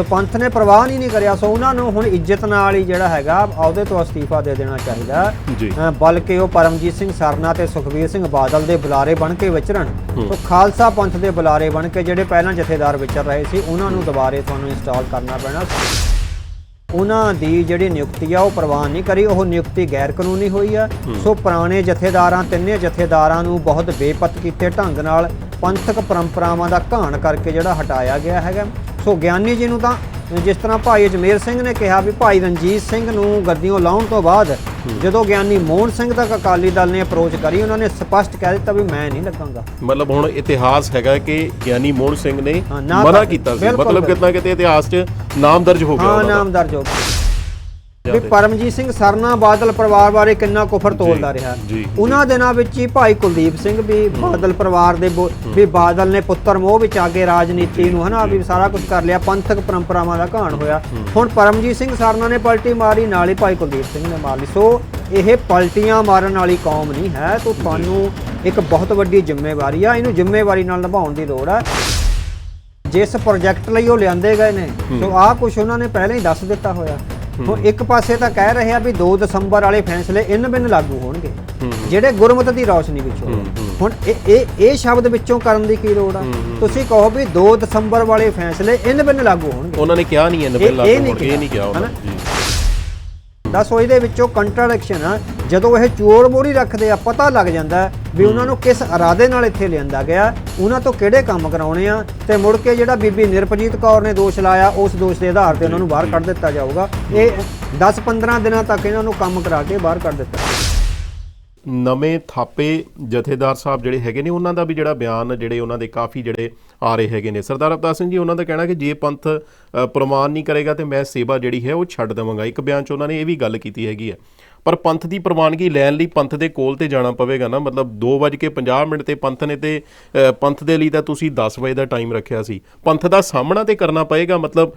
ਸੋ ਪੰਥ ਨੇ ਪ੍ਰਵਾਹ ਨਹੀਂ ਨਹੀਂ ਕਰਿਆ ਸੋ ਉਹਨਾਂ ਨੂੰ ਹੁਣ ਇੱਜ਼ਤ ਨਾਲ ਹੀ ਜਿਹੜਾ ਹੈਗਾ ਅਹੁਦੇ ਤੋਂ ਅਸਤੀਫਾ ਦੇ ਦੇਣਾ ਚਾਹੀਦਾ। ਬਲਕਿ ਉਹ ਪਰਮਜੀਤ ਸਿੰਘ ਸਰਨਾ ਤੇ ਸੁਖਬੀਰ ਸਿੰਘ ਬਾਦਲ ਦੇ ਬੁਲਾਰੇ ਬਣ ਕੇ ਵਿਚਰਨ। ਸੋ ਖਾਲਸਾ ਪੰਥ ਦੇ ਬੁਲਾਰੇ ਬਣ ਕੇ ਜਿਹੜੇ ਪਹਿਲਾਂ ਜਥੇਦਾਰ ਵਿਚਰ ਰਹੇ ਸੀ ਉਹਨਾਂ ਨੂੰ ਦੁਬਾਰੇ ਤੁਹਾਨੂੰ ਇੰਸਟਾਲ ਕਰਨਾ ਪੈਣਾ। ਉਹਨਾਂ ਦੀ ਜਿਹੜੀ ਨਿਯੁਕਤੀ ਆ ਉਹ ਪ੍ਰਵਾਨ ਨਹੀਂ ਕਰੀ। ਉਹ ਨਿਯੁਕਤੀ ਗੈਰ ਕਾਨੂੰਨੀ ਹੋਈ ਆ। ਸੋ ਪੁਰਾਣੇ ਜਥੇਦਾਰਾਂ ਤਿੰਨੇ ਜਥੇਦਾਰਾਂ ਨੂੰ ਬਹੁਤ ਬੇਪਤ ਕੀਤੇ ਢੰਗ ਨਾਲ ਪੰਥਕ ਪਰੰਪਰਾਵਾਂ ਦਾ ਘਾਣ ਕਰਕੇ ਜਿਹੜਾ ਹਟਾਇਆ ਗਿਆ ਹੈਗਾ। ਸੋ ਗਿਆਨੀ ਜੀ ਨੂੰ ਤਾਂ ਜਿਸ ਤਰ੍ਹਾਂ ਭਾਈ ਅਜਮੇਰ ਸਿੰਘ ਨੇ ਕਿਹਾ ਵੀ ਭਾਈ ਰਣਜੀਤ ਸਿੰਘ ਨੂੰ ਗੱਦੀਆਂ ਲਾਉਣ ਤੋਂ ਬਾਅਦ ਜਦੋਂ ਗਿਆਨੀ ਮੋਹਨ ਸਿੰਘ ਤੱਕ ਅਕਾਲੀ ਦਲ ਨੇ ਅਪਰੋਚ ਕਰੀ ਉਹਨਾਂ ਨੇ ਸਪਸ਼ਟ ਕਹਿ ਦਿੱਤਾ ਵੀ ਮੈਂ ਨਹੀਂ ਲੱਗਾਂਗਾ। ਮਤਲਬ ਹੁਣ ਇਤਿਹਾਸ ਹੈਗਾ ਕਿ ਗਿਆਨੀ ਮੋਹਨ ਸਿੰਘ ਨੇ ਮਨਾ ਕੀਤਾ ਸੀ। ਮਤਲਬ ਕਿਤਨਾ ਕਿਤੇ ਇਤਿਹਾਸ 'ਚ ਨਾਮ ਦਰਜ ਹੋ ਗਿਆ ਹਾਂ। ਨਾਮ ਦਰਜ ਹੋ ਵੀ ਪਰਮਜੀਤ ਸਿੰਘ ਸਰਨਾ ਬਾਦਲ ਪਰਿਵਾਰ ਬਾਰੇ ਕਿੰਨਾ ਕੁਫਰ ਤੋਲਦਾ ਰਿਹਾ। ਉਹਨਾਂ ਦਿਨਾਂ ਵਿੱਚ ਹੀ ਭਾਈ ਕੁਲਦੀਪ ਸਿੰਘ ਵੀ ਬਾਦਲ ਪਰਿਵਾਰ ਦੇ ਵੀ ਬਾਦਲ ਨੇ ਪੁੱਤਰ ਮੋਹ ਵਿੱਚ ਆ ਕੇ ਰਾਜਨੀਤੀ ਨੂੰ ਹਨਾ ਵੀ ਸਾਰਾ ਕੁਝ ਕਰ ਲਿਆ ਪੰਥਕ ਪਰੰਪਰਾਵਾਂ ਦਾ ਘਾਣ ਹੋਇਆ। ਹੁਣ ਪਰਮਜੀਤ ਸਿੰਘ ਸਰਨਾ ਨੇ ਪਲਟੀ ਮਾਰੀ ਨਾਲ ਹੀ ਭਾਈ ਕੁਲਦੀਪ ਸਿੰਘ ਨੇ ਮਾਰ ਲਈ। ਸੋ ਇਹ ਪਲਟੀਆਂ ਮਾਰਨ ਵਾਲੀ ਕੌਮ ਨਹੀਂ ਹੈ ਤੋਂ ਤੁਹਾਨੂੰ ਇੱਕ ਬਹੁਤ ਵੱਡੀ ਜ਼ਿੰਮੇਵਾਰੀ ਆ। ਇਹਨੂੰ ਜ਼ਿੰਮੇਵਾਰੀ ਨਾਲ ਨਿਭਾਉਣ ਦੀ ਲੋੜ ਹੈ ਜਿਸ ਪ੍ਰੋਜੈਕਟ ਲਈ ਉਹ ਲਿਆਂਦੇ ਗਏ ਨੇ ਸੋ ਆਹ ਕੁਝ ਉਹਨਾਂ ਨੇ ਪਹਿਲਾਂ ਹੀ ਦੱਸ ਦਿੱਤਾ ਹੋਇਆ। ਹੁਣ ਇੱਕ ਪਾਸੇ ਤਾਂ ਕਹਿ ਰਹੇ ਆ ਵੀ 2 ਦਸੰਬਰ ਵਾਲੇ ਫੈਸਲੇ ਇਨ ਬਿਨ ਲਾਗੂ ਹੋਣਗੇ। ਜਿਹੜੇ ਗੁਰਮਤਿ ਦੀ ਰੌਸ਼ਨੀ ਵਿੱਚ। ਹੋਣ ਹੁਣ ਇਹ ਇਹ ਇਹ ਸ਼ਬਦ ਵਿੱਚੋਂ ਕਰਨ ਦੀ ਕੀ ਲੋੜ ਆ? ਤੁਸੀਂ ਕਹੋ ਵੀ 2 ਦਸੰਬਰ ਵਾਲੇ ਫੈਸਲੇ ਇਨ ਬਿਨ ਲਾਗੂ ਹੋਣਗੇ। ਉਹਨਾਂ ਨੇ ਕਿਹਾ ਨਹੀਂ ਇਹ- ਨਬੇ ਲਾਗੂ ਹੋਣਗੇ ਇਹ ਨਹੀਂ ਕਿਹਾ। ਉਹਨਾਂ ਹਨਾ? ਦੱਸੋ ਇਹਦੇ ਵਿੱਚੋਂ ਕੰਟਰਡਿਕਸ਼ਨ ਆ। ਜਦੋਂ ਇਹ ਚੋਰ ਮੋਰੀ ਰੱਖਦੇ ਆ ਪਤਾ ਲੱਗ ਜਾਂਦਾ ਵੀ ਉਹਨਾਂ ਨੂੰ ਕਿਸ ਇਰਾਦੇ ਨਾਲ ਇੱਥੇ ਲਿਆਂਦਾ ਗਿਆ। ਉਹਨਾਂ ਤੋਂ ਕਿਹੜੇ ਕੰਮ ਕਰਾਉਣੇ ਆ? ਤੇ ਮੁੜ ਕੇ ਜਿਹੜਾ ਬੀਬੀ ਨਿਰਪਜੀਤ ਕੌਰ ਨੇ ਦੋਸ਼ ਲਾਇਆ ਉਸ ਦੋਸ਼ ਦੇ ਆਧਾਰ ਤੇ ਉਹਨਾਂ ਨੂੰ ਬਾਹਰ ਕੱਢ ਦਿੱਤਾ ਜਾਊਗਾ। ਇਹ 10-15 ਦਿਨਾਂ ਤੱਕ ਇਹਨਾਂ ਨੂੰ ਕੰਮ ਕਰਾ ਕੇ ਬਾਹਰ ਕੱਢ ਦਿੱਤਾ। ਨਵੇਂ ਥਾਪੇ ਜਥੇਦਾਰ ਸਾਹਿਬ ਜਿਹੜੇ ਹੈਗੇ ਨੇ ਉਹਨਾਂ ਦਾ ਵੀ ਜਿਹੜਾ ਬਿਆਨ ਜਿਹੜੇ ਉਹਨਾਂ ਦੇ ਕਾਫੀ ਜਿਹੜੇ ਆ ਰਹੇ ਹੈਗੇ ਨੇ। ਸਰਦਾਰ ਅਵਤਾਰ ਸਿੰਘ ਜੀ ਉਹਨਾਂ ਦਾ ਕਹਿਣਾ ਕਿ ਜੇ ਪੰਥ ਪ੍ਰਮਾਣ ਨਹੀਂ ਕਰੇਗਾ ਤੇ ਮੈਂ ਸੇਵਾ ਜਿਹੜੀ ਹੈ ਉਹ ਛੱਡ ਦੇਵਾਂਗਾ। ਇੱਕ ਬਿਆਨ 'ਚ ਉਹਨਾਂ ਨੇ ਇਹ ਵੀ ਗੱਲ ਕੀਤੀ ਹੈਗੀ ਹੈ। ਪਰ ਪੰਥ ਦੀ ਪ੍ਰਵਾਨਗੀ ਲੈਣ ਲਈ ਪੰਥ ਦੇ ਕੋਲ ਤੇ ਜਾਣਾ ਪਵੇਗਾ ਨਾ। ਮਤਲਬ 2:50 ਮਿੰਟ ਤੇ ਪੰਥ ਨੇ ਤੇ ਪੰਥ ਦੇ ਲਈ ਤਾਂ ਤੁਸੀਂ 10 ਵਜੇ ਦਾ ਟਾਈਮ ਰੱਖਿਆ ਸੀ। ਪੰਥ ਦਾ ਸਾਹਮਣਾ ਤੇ ਕਰਨਾ ਪਏਗਾ। ਮਤਲਬ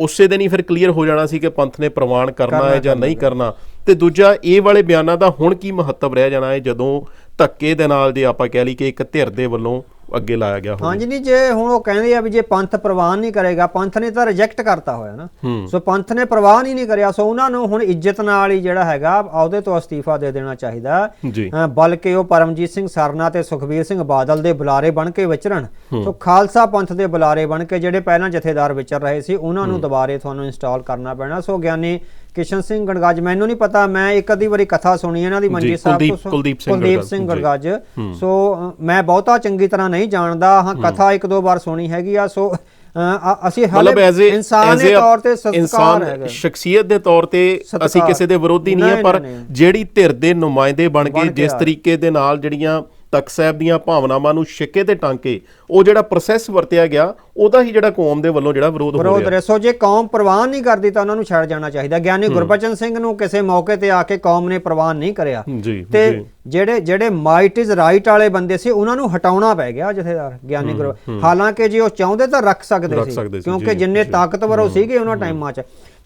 ਉਸੇ ਦਿਨ ਹੀ ਫਿਰ ਕਲੀਅਰ ਹੋ ਜਾਣਾ ਸੀ ਕਿ ਪੰਥ ਨੇ ਪ੍ਰਵਾਨ ਕਰਨਾ ਹੈ ਜਾਂ ਨਹੀਂ ਕਰਨਾ। ਤੇ ਦੂਜਾ ਇਹ ਵਾਲੇ ਬਿਆਨਾਂ ਦਾ ਹੁਣ ਕੀ ਮਹੱਤਵ ਰਹਿ ਜਾਣਾ ਹੈ ਜਦੋਂ ਧੱਕੇ ਦੇ ਨਾਲ ਜੇ ਆਪਾਂ ਕਹਿ ਲਈ ਕਿ ਇੱਕ ਧਿਰ ਦੇ ਵੱਲੋਂ ਅੱਗੇ ਲਾਇਆ ਗਿਆ ਹੋਵੇ? ਹਾਂਜੀ ਨਹੀਂ ਜੇ ਹੁਣ ਉਹ ਕਹਿੰਦੇ ਆ ਵੀ ਜੇ ਪੰਥ ਪ੍ਰਵਾਨ ਨਹੀਂ ਕਰੇਗਾ ਪੰਥ ਨੇ ਤਾਂ ਰਿਜੈਕਟ ਕਰਤਾ ਹੋਇਆ ਨਾ। ਸੋ ਪੰਥ ਨੇ ਪ੍ਰਵਾਨ ਹੀ ਨਹੀਂ ਕਰਿਆ ਸੋ ਉਹਨਾਂ ਨੂੰ ਹੁਣ ਇੱਜ਼ਤ ਨਾਲ ਹੀ ਜਿਹੜਾ ਹੈਗਾ ਅਹੁਦੇ ਤੋਂ ਅਸਤੀਫਾ ਦੇ ਦੇਣਾ ਚਾਹੀਦਾ। ਬਲਕਿ ਉਹ ਪਰਮਜੀਤ ਸਿੰਘ ਸਰਨਾ ਤੇ ਸੁਖਬੀਰ ਸਿੰਘ ਬਾਦਲ ਦੇ ਬੁਲਾਰੇ ਬਣ ਕੇ ਵਿਚਰਨ। ਸੋ ਖਾਲਸਾ ਪੰਥ ਦੇ ਬੁਲਾਰੇ ਬਣ ਕੇ ਜਿਹੜੇ ਪਹਿਲਾਂ ਜਥੇਦਾਰ ਵਿਚਰ ਰਹੇ ਸੀ ਉਹਨਾਂ ਨੂੰ ਦੁਬਾਰੇ ਤੁਹਾਨੂੰ ਇੰਸਟਾਲ ਕਰਨਾ ਪੈਣਾ। ਸੋ ਗਿਆਨੀ ਕਿਸ਼ਨ ਸਿੰਘ ਗੜਗਾਜ ਮੈਨੂੰ ਨਹੀਂ ਪਤਾ ਮੈਂ ਇੱਕ ਅੱਧੀ ਵਾਰੀ ਕਥਾ ਸੁਣੀ ਇਹਨਾਂ ਦੀ ਮੰਜੀ ਸਾਹਿਬ ਸੋ- ਕੁਲਦੀਪ ਸਿੰਘ ਕੁਲਦੀਪ ਗੜਗਾਜ, ਸੋ ਮੈਂ ਬਹੁਤਾ ਚੰਗੀ ਤਰ੍ਹਾਂ ਨਹੀਂ ਜਾਣਦਾ ਹਾਂ ਕਥਾ ਇੱਕ ਦੋ ਵਾਰ ਸੁਣੀ ਹੈਗੀ ਆ ਸੋ ਅਸੀਂ ਹਾਲੇ ਇਨਸਾਨ ਦੇ ਤੌਰ ਤੇ ਸਤਿਕਾਰ ਹੈਗਾ ਸ਼ਖਸੀਅਤ ਦੇ ਤੌਰ ਤੇ ਅਸੀਂ। ਕਿਸੇ ਦੇ ਵਿਰੋਧੀ ਨਹੀਂ ਨਹੀਂ, ਪਰ। ਜਿਹੜੀ ਧਿਰ ਦੇ ਨੁਮਾਇੰਦੇ ਬਣ ਕੇ ਜਿਸ ਆ। ਤਰੀਕੇ ਦੇ ਨਾਲ ਜਿਹੜੀਆਂ ਤਖਤ ਸਾਹਿਬ ਦੀਆਂ ਭਾਵਨਾਵਾਂ ਨੂੰ ਛਿੱਕੇ ਤੇ ਟਾਂਕੇ ਉਹ ਜਿਹੜਾ ਪ੍ਰੋਸੈਸ ਵਰਤਿਆ ਗਿਆ ਉਹਦਾ ਹੀ ਜਿਹੜਾ ਕੌਮ ਦੇ ਵੱਲੋਂ ਜਿਹੜਾ ਵਿਰੋਧ ਹੋ ਵਿਰੋਧ ਰਿਹਾ। ਰਿਹਾ ਸੋ ਜੇ ਕੌਮ ਪ੍ਰਵਾਨ ਨਹੀਂ ਕਰਦੀ ਤਾਂ ਉਹਨਾਂ ਨੂੰ ਛੱਡ ਜਾਣਾ ਚਾਹੀਦਾ। ਗਿਆਨੀ ਗੁਰਬਚਨ ਸਿੰਘ ਨੂੰ ਕਿਸੇ ਮੌਕੇ ਤੇ ਆ ਕੇ ਕੌਮ ਨੇ ਪ੍ਰਵਾਨ ਨਹੀਂ ਕਰਿਆ। ਤੇ ਜਿਹੜੇ ਜਿਹੜੇ ਮਾਈਟ ਇਜ਼ ਰਾਈਟ ਵਾਲੇ ਬੰਦੇ ਸੀ ਉਹਨਾਂ ਨੂੰ ਹਟਾਉਣਾ ਪੈ ਗਿਆ ਜਥੇਦਾਰ ਗਿਆਨੀ ਗੁਰੂ ਹਾਲਾਂਕਿ ਜੇ ਉਹ ਚਾਹੁੰਦੇ ਤਾਂ ਰੱਖ ਸਕਦੇ ਸੀ ਕਿਉਂਕਿ ਜਿੰਨੇ ਤਾਕਤਵਰ ਉਹ ਸੀਗੇ ਉਹਨਾਂ ਟਾਈਮਾਂ 'ਚ।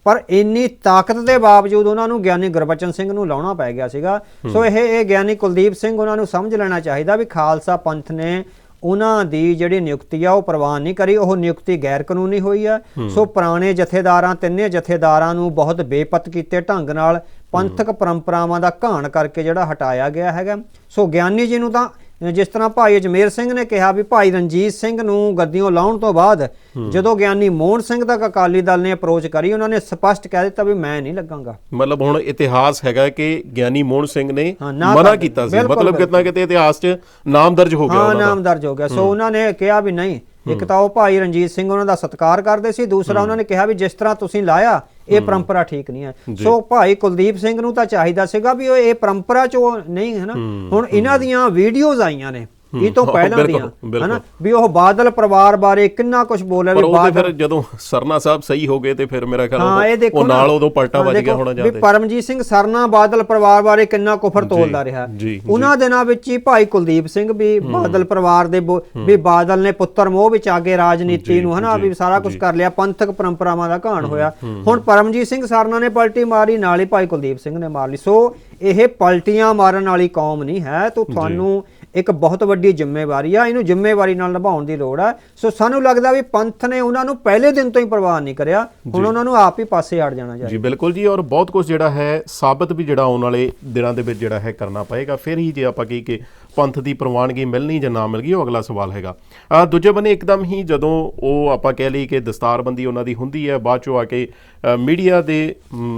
ਪਰ ਇੰਨੀ ਤਾਕਤ ਦੇ ਬਾਵਜੂਦ ਉਹਨਾਂ ਨੂੰ ਗਿਆਨੀ ਗੁਰਬਚਨ ਸਿੰਘ ਨੂੰ ਲਾਉਣਾ ਪੈ ਗਿਆ ਸੀਗਾ। ਸੋ ਇਹ ਇਹ ਗਿਆਨੀ ਕੁਲਦੀਪ ਸਿੰਘ ਉਹਨਾਂ ਨੂੰ ਸਮਝ ਲੈਣਾ ਚਾਹੀਦਾ ਵੀ ਖਾਲਸਾ ਪੰਥ ਨੇ ਉਹਨਾਂ ਦੀ ਜਿਹੜੀ ਨਿਯੁਕਤੀ ਆ ਉਹ ਪ੍ਰਵਾਨ ਨਹੀਂ ਕਰੀ। ਉਹ ਨਿਯੁਕਤੀ ਗੈਰ ਕਾਨੂੰਨੀ ਹੋਈ ਆ। ਸੋ ਪੁਰਾਣੇ ਜਥੇਦਾਰਾਂ ਤਿੰਨੇ ਜਥੇਦਾਰਾਂ ਨੂੰ ਬਹੁਤ ਬੇਪਤ ਕੀਤੇ ਢੰਗ ਨਾਲ ਪੰਥਕ ਪਰੰਪਰਾਵਾਂ ਦਾ ਘਾਣ ਕਰਕੇ ਜਿਹੜਾ ਹਟਾਇਆ ਗਿਆ ਹੈਗਾ। ਸੋ ਗਿਆਨੀ ਜੀ ਨੂੰ ਤਾਂ ਜਿਸ ਤਰ੍ਹਾਂ ਭਾਈ ਅਜਮੇਰ ਸਿੰਘ ਨੇ ਕਿਹਾ ਵੀ ਭਾਈ ਰਣਜੀਤ ਸਿੰਘ ਨੂੰ ਗੱਦੀਆਂ ਲਾਉਣ ਤੋਂ ਬਾਅਦ ਜਦੋਂ ਗਿਆਨੀ ਮੋਹਨ ਸਿੰਘ ਤੱਕ ਅਕਾਲੀ ਦਲ ਨੇ ਅਪਰੋਚ ਕਰੀ ਉਹਨਾਂ ਨੇ ਸਪਸ਼ਟ ਕਹਿ ਦਿੱਤਾ ਵੀ ਮੈਂ ਨਹੀਂ ਲੱਗਾਂਗਾ। ਮਤਲਬ ਹੁਣ ਇਤਿਹਾਸ ਹੈਗਾ ਕਿ ਗਿਆਨੀ ਮੋਹਨ ਸਿੰਘ ਨੇ ਮਨਾ ਕੀਤਾ ਸੀ। ਮਤਲਬ ਕਿਤਨਾ ਕਿਤੇ ਇਤਿਹਾਸ 'ਚ ਨਾਮ ਦਰਜ ਹੋ ਗਿਆ ਹਾਂ ਦਾ। ਨਾਮ ਦਰਜ ਹੋ ਗਿਆ। ਸੋ ਉਹਨਾਂ ਨੇ ਕਿਹਾ ਵੀ ਨਹੀਂ ਇੱਕ ਤਾਂ ਉਹ ਭਾਈ ਰਣਜੀਤ ਸਿੰਘ ਉਹਨਾਂ ਦਾ ਸਤਿਕਾਰ ਕਰਦੇ ਸੀ ਦੂਸਰਾ ਉਹਨਾਂ ਨੇ ਕਿਹਾ ਵੀ ਜਿਸ ਤਰ੍ਹਾਂ ਤੁਸੀਂ ਲਾਇਆ ਇਹ ਪਰੰਪਰਾ ਠੀਕ ਨਹੀਂ ਹੈ। ਸੋ ਭਾਈ ਕੁਲਦੀਪ ਸਿੰਘ ਨੂੰ ਤਾਂ ਚਾਹੀਦਾ ਸੀਗਾ ਵੀ ਉਹ ਇਹ ਪਰੰਪਰਾ ਚੋਂ ਨਹੀਂ ਹੈ ਨਾ। ਹੁਣ ਇਹਨਾਂ ਦੀਆਂ ਵੀਡੀਓਜ਼ ਆਈਆਂ ਨੇ। ਇਹ ਤੋਂ ਪਹਿਲਾਂ ਦੀਆਂ। ਹਨਾ? ਵੀ ਉਹ ਬਾਦਲ ਪਰਿਵਾਰ ਬਾਰੇ ਕਿੰਨਾ ਕੁਝ ਬੋਲਿਆ ਵੀ ਬਾਦਲ ਫਿਰ ਜਦੋਂ ਸਰਨਾ ਸਾਹਿਬ ਸਹੀ ਹੋ ਗਏ ਤੇ ਫਿਰ ਮੇਰਾ ਖਿਆਲ ਉਹ ਨਾਲ ਉਦੋਂ ਪਲਟਾ ਵੱਜ ਗਿਆ ਹੋਣਾ ਵੀ ਜਾਂਦੇ ਪਰਮਜੀਤ ਸਿੰਘ ਸਰਨਾ ਬਾਦਲ ਪਰਿਵਾਰ ਬਾਰੇ ਕਿੰਨਾ ਕੁਫਰ ਤੋਲਦਾ ਰਿਹਾ। ਉਹਨਾਂ ਦਿਨਾਂ ਵਿੱਚ ਹੀ ਭਾਈ ਕੁਲਦੀਪ ਸਿੰਘ ਵੀ ਬਾਦਲ ਪਰਿਵਾਰ ਦੇ ਵੀ ਬਾਦਲ ਨੇ ਪੁੱਤਰ ਮੋਹ ਵਿੱਚ ਆ ਕੇ ਰਾਜਨੀਤੀ ਨੂੰ ਹਨਾ? ਵੀ ਸਾਰਾ ਕੁਝ ਕਰ ਲਿਆ ਪੰਥਕ ਪਰੰਪਰਾਵਾਂ ਦਾ ਘਾਣ ਹੋਇਆ। ਹੁਣ ਪਰਮਜੀਤ ਸਿੰਘ ਸਰਨਾ ਨੇ ਪਲਟੀ ਮਾਰੀ ਨਾਲ ਹੀ ਭਾਈ ਕੁਲਦੀਪ ਸਿੰਘ ਨੇ ਮਾਰ ਲਈ। ਸੋ ਇਹ ਪਲਟੀਆਂ ਮਾਰਨ ਵਾਲੀ ਕੌਮ ਨਹੀਂ ਹੈ। ਤੋਂ ਤੁਹਾਨੂੰ ਇੱਕ ਬਹੁਤ ਵੱਡੀ ਜ਼ਿੰਮੇਵਾਰੀ ਆ ਇਹਨੂੰ ਜ਼ਿੰਮੇਵਾਰੀ ਨਾਲ ਨਿਭਾਉਣ ਦੀ ਲੋੜ ਆ। ਸੋ ਸਾਨੂੰ ਲੱਗਦਾ ਵੀ ਪੰਥ ਨੇ ਉਹਨਾਂ ਨੂੰ ਪਹਿਲੇ ਦਿਨ ਤੋਂ ਹੀ ਪ੍ਰਵਾਨ ਨਹੀਂ ਕਰਿਆ ਹੁਣ ਉਹਨਾਂ ਨੂੰ ਆਪ ਹੀ ਪਾਸੇ ਹਟ ਜਾਣਾ ਚਾਹੀਦਾ। ਜੀ ਬਿਲਕੁਲ ਜੀ ਔਰ ਬਹੁਤ ਕੁਝ ਜਿਹੜਾ ਹੈ ਸਾਬਤ ਵੀ ਜਿਹੜਾ ਆਉਣ ਵਾਲੇ ਦਿਨਾਂ ਦੇ ਵਿੱਚ ਜਿਹੜਾ ਹੈ ਕਰਨਾ ਪਏਗਾ। ਫਿਰ ਹੀ ਜੇ ਆਪਾਂ ਕਹੀ ਕਿ ਪੰਥ ਦੀ ਪ੍ਰਵਾਨਗੀ ਮਿਲਣੀ ਜਾਂ ਨਾ ਮਿਲ ਗਈ ਉਹ ਅਗਲਾ ਸਵਾਲ ਹੈਗਾ। ਆ ਦੂਜੇ ਬੰਨੇ ਇੱਕਦਮ ਹੀ ਜਦੋਂ ਉਹ ਆਪਾਂ ਕਹਿ ਲਈ ਕਿ ਦਸਤਾਰਬੰਦੀ ਉਹਨਾਂ ਦੀ ਹੁੰਦੀ ਹੈ ਬਾਅਦ ਚੋਂ ਆ ਕੇ ਮੀਡੀਆ ਦੇ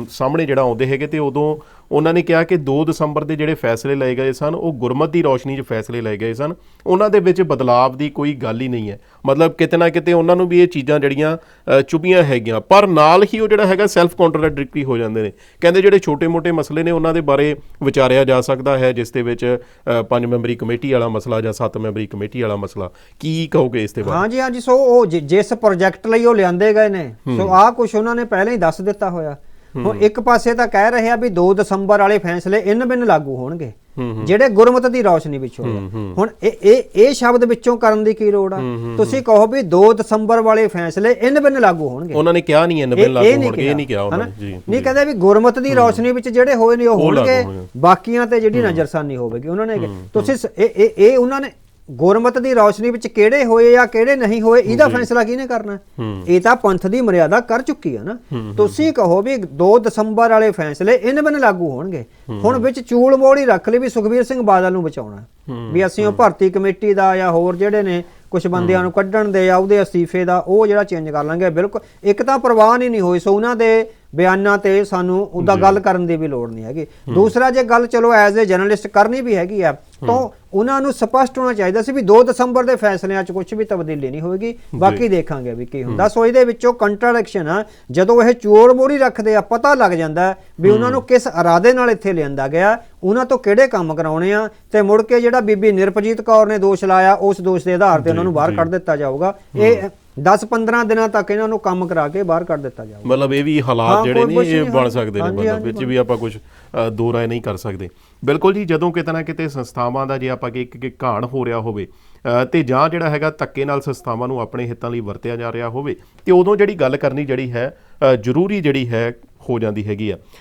ਸਾਹਮਣੇ ਜਿਹੜਾ ਆਉਂਦੇ ਹੈਗੇ ਤੇ ਉਦੋਂ ਉਹਨਾਂ ਨੇ ਕਿਹਾ ਕਿ 2 ਦਸੰਬਰ ਦੇ ਜਿਹੜੇ ਫੈਸਲੇ ਲਏ ਗਏ ਸਨ ਉਹ ਗੁਰਮਤ ਦੀ ਰੋਸ਼ਨੀ 'ਚ ਫੈਸਲੇ ਲਏ ਗਏ ਸਨ। ਉਹਨਾਂ ਦੇ ਵਿੱਚ ਬਦਲਾਵ ਦੀ ਕੋਈ ਗੱਲ ਹੀ ਨਹੀਂ ਹੈ। ਮਤਲਬ ਕਿਤੇ ਨਾ ਕਿਤੇ ਉਹਨਾਂ ਨੂੰ ਵੀ ਇਹ ਚੀਜ਼ਾਂ ਜਿਹੜੀਆਂ ਅ, ਚੁਭੀਆਂ ਹੈਗੀਆਂ। ਪਰ ਨਾਲ ਹੀ ਉਹ ਜਿਹੜਾ ਹੈਗਾ ਸੈਲਫ ਕੰਟਰਡਿਕਟਰੀ ਹੋ ਜਾਂਦੇ ਨੇ। ਕਹਿੰਦੇ ਜਿਹੜੇ ਛੋਟੇ-ਮੋਟੇ ਮਸਲੇ ਨੇ ਉਹਨਾਂ ਦੇ ਬਾਰੇ ਵਿਚਾਰਿਆ ਜਾ ਸਕਦਾ ਹੈ ਜਿਸ ਦੇ ਵਿੱਚ ਪੰਜ ਮੈਂਬਰੀ ਕਮੇਟੀ ਵਾਲਾ ਮਸਲਾ ਜਾਂ ਸੱਤ ਮੈਂਬਰੀ ਕਮੇਟੀ ਵਾਲਾ ਮਸਲਾ। ਕੀ ਕਹੋਗੇ ਇਸ ਤੇ ਬਾਰੇ? ਹਾਂਜੀ ਹਾਂਜੀ। ਸੋ ਉਹ ਜਿਸ ਪ੍ਰੋਜੈਕਟ ਲਈ ਉਹ ਲਿਆਂਦੇ ਗਏ ਨੇ ਸੋ ਆਹ ਕੁਝ ਉਹਨਾਂ ਨੇ ਪਹਿਲਾਂ ਹੀ ਦੱਸ ਦਿੱਤਾ ਹੋਇਆ। ਹੁਣ ਇੱਕ ਪਾਸੇ ਤਾਂ ਕਹਿ ਰਹੇ ਆ ਵੀ 2 ਦਸੰਬਰ ਵਾਲੇ ਫੈਸਲੇ ਇਨ ਬਿਨ ਲਾਗੂ ਹੋਣਗੇ। ਜਿਹੜੇ ਗੁਰਮਤ ਦੀ ਰੌਸ਼ਨੀ ਵਿੱਚ ਹੁਣ ਇਹ ਇਹ ਇਹ ਸ਼ਬਦ ਵਿੱਚੋਂ ਕਰਨ ਦੀ ਕੀ ਲੋੜ ਆ? ਤੁਸੀਂ ਕਹੋ ਵੀ 2 ਦਸੰਬਰ ਵਾਲੇ ਫੈਸਲੇ ਇਨ ਬਿਨ ਲਾਗੂ ਹੋਣਗੇ। ਉਹਨਾਂ ਨੇ ਕਿਹਾ ਨਹੀਂ ਬਿਲ ਇਹ- ਲਾਗੂ ਹੋਣਗੇ ਇਹ ਨਹੀਂ ਕਿਹਾ ਉਹਨਾਂ ਹਨਾ? ਨੇ ਜੀ ਨਹੀਂ ਕਹਿੰਦੇ ਵੀ ਗੁਰਮਤ ਦੀ ਰੌਸ਼ਨੀ ਵਿੱਚ ਜਿਹੜੇ ਹੋਏ ਨੇ ਉਹ ਹੋਣਗੇ। ਬਾਕੀਆਂ ਤੇ ਜਿਹੜੀ ਨਜ਼ਰਸਾਨੀ ਹੋਵੇਗੀ ਉਹਨਾਂ ਨੇ। ਤੁਸੀਂ ਇਹ ਇਹ ਉਹਨਾਂ ਨੇ ਗੁਰਮਤ ਦੀ ਰੌਸ਼ਨੀ ਵਿੱਚ ਕਿਹੜੇ ਹੋਏ ਜਾਂ ਕਿਹੜੇ ਨਹੀਂ ਹੋਏ ਇਹਦਾ ਫੈਸਲਾ ਕਿਹਨੇ ਕਰਨਾ? ਇਹ ਤਾਂ ਪੰਥ ਦੀ ਮਰਿਆਦਾ ਕਰ ਚੁੱਕੀ ਹੈ ਨਾ ਤੁਸੀਂ ਕਹੋ ਵੀ 2 ਦਸੰਬਰ ਵਾਲੇ ਫੈਸਲੇ ਇਨ ਬਿਨ ਲਾਗੂ ਹੋਣਗੇ। ਹੁਣ ਵਿੱਚ ਚੂਲ ਮੋੜ ਹੀ ਰੱਖ ਲਈ ਵੀ ਸੁਖਬੀਰ ਸਿੰਘ ਬਾਦਲ ਨੂੰ ਬਚਾਉਣਾ। ਵੀ ਅਸੀਂ ਉਹ ਭਰਤੀ ਕਮੇਟੀ ਦਾ ਜਾਂ ਹੋਰ ਜਿਹੜੇ ਨੇ ਕੁਝ ਬੰਦਿਆਂ ਨੂੰ ਕੱਢਣ ਦੇ ਜਾਂ ਉਹਦੇ ਅਸਤੀਫੇ ਦਾ ਉਹ ਜਿਹੜਾ ਚੇਂਜ ਕਰ ਲਾਂਗੇ ਬਿਲਕੁਲ। ਇੱਕ ਤਾਂ ਪ੍ਰਵਾਨ ਹੀ ਨਹੀਂ ਹੋਈ ਸੋ ਉਹਨਾਂ ਦੇ ਬਿਆਨਾਂ ਤੇ ਸਾਨੂੰ ਉਹਦਾ ਗੱਲ ਕਰਨ ਦੀ ਵੀ ਲੋੜ ਨਹੀਂ ਹੈਗੀ। ਦੂਸਰਾ ਜੇ ਗੱਲ ਚਲੋ ਐਜ਼ ਅ ਜਰਨਲਿਸਟ ਕਰਨੀ ਵੀ ਹੈਗੀ ਆ ਤਾਂ ਉਹਨਾਂ ਨੂੰ ਸਪਸ਼ਟ ਹੋਣਾ ਚਾਹੀਦਾ ਸੀ ਵੀ 2 ਦਸੰਬਰ ਦੇ ਫੈਸਲਿਆਂ 'ਚ ਕੁਝ ਵੀ ਤਬਦੀਲੀ ਨਹੀਂ ਹੋਵੇਗੀ ਬਾਕੀ ਦੇਖਾਂਗੇ ਵੀ ਕੀ ਹੁੰਦਾ। ਸੋ ਇਹਦੇ ਵਿੱਚੋਂ ਕੰਟਰਡਿਕਸ਼ਨ ਆ ਜਦੋਂ ਇਹ ਚੋਰ ਮੋਰੀ ਰੱਖਦੇ ਆ ਪਤਾ ਲੱਗ ਜਾਂਦਾ ਵੀ ਉਹਨਾਂ ਨੂੰ ਕਿਸ ਇਰਾਦੇ ਨਾਲ ਇੱਥੇ ਲਿਆਂਦਾ ਗਿਆ ਉਹਨਾਂ ਤੋਂ ਕਿਹੜੇ ਕੰਮ ਕਰਾਉਣੇ ਆ ਤੇ ਮੁੜ ਕੇ ਜਿਹੜਾ ਬੀਬੀ ਨਿਰਪਜੀਤ ਕੌਰ ਨੇ ਦੋਸ਼ ਲਾਇਆ ਉਸ ਦੋਸ਼ ਦੇ ਆਧਾਰ ਤੇ ਉਹਨਾਂ ਨੂੰ ਬਾਹਰ ਕੱਢ ਦਿੱਤਾ ਜਾਊਗਾ। ਇਹ 10-15 ਦਿਨਾਂ ਤੱਕ ਇਹਨਾਂ ਨੂੰ ਕੰਮ ਕਰਾ ਕੇ ਬਾਹਰ ਕੱਢ ਦਿੱਤਾ ਜਾਊਗਾ। ਮਤਲਬ ਇਹ ਵੀ ਹਾਲਾਤ ਜਿਹੜੇ ਨੇ ਇਹ ਬਣ। ਸਕਦੇ ਨੇ ਮਤਲਬ ਵਿੱਚ ਵੀ ਆਪਾਂ ਕੁਝ ਦੋ ਰਾਏ ਨਹੀਂ ਕਰ ਸਕਦੇ। ਬਿਲਕੁਲ ਜੀ ਜਦੋਂ ਕਿਤੇ ਨਾ ਕਿਤੇ ਸੰਸਥਾਵਾਂ ਦਾ ਜੇ ਆਪਾਂ ਕਿ ਇੱਕ ਘਾਣ ਹੋ ਰਿਹਾ ਹੋਵੇ ਤੇ ਜਾਂ ਜਿਹੜਾ ਹੈਗਾ ਧੱਕੇ ਨਾਲ ਸੰਸਥਾਵਾਂ ਨੂੰ ਆਪਣੇ ਹਿੱਤਾਂ ਲਈ ਵਰਤਿਆ ਜਾ ਰਿਹਾ ਹੋਵੇ ਤੇ ਉਦੋਂ ਜਿਹੜੀ ਗੱਲ ਕਰਨੀ ਜਿਹੜੀ ਹੈ ਜ਼ਰੂਰੀ ਜਿਹੜੀ ਹੈ ਹੋ ਜਾਂਦੀ ਹੈਗੀ ਆ।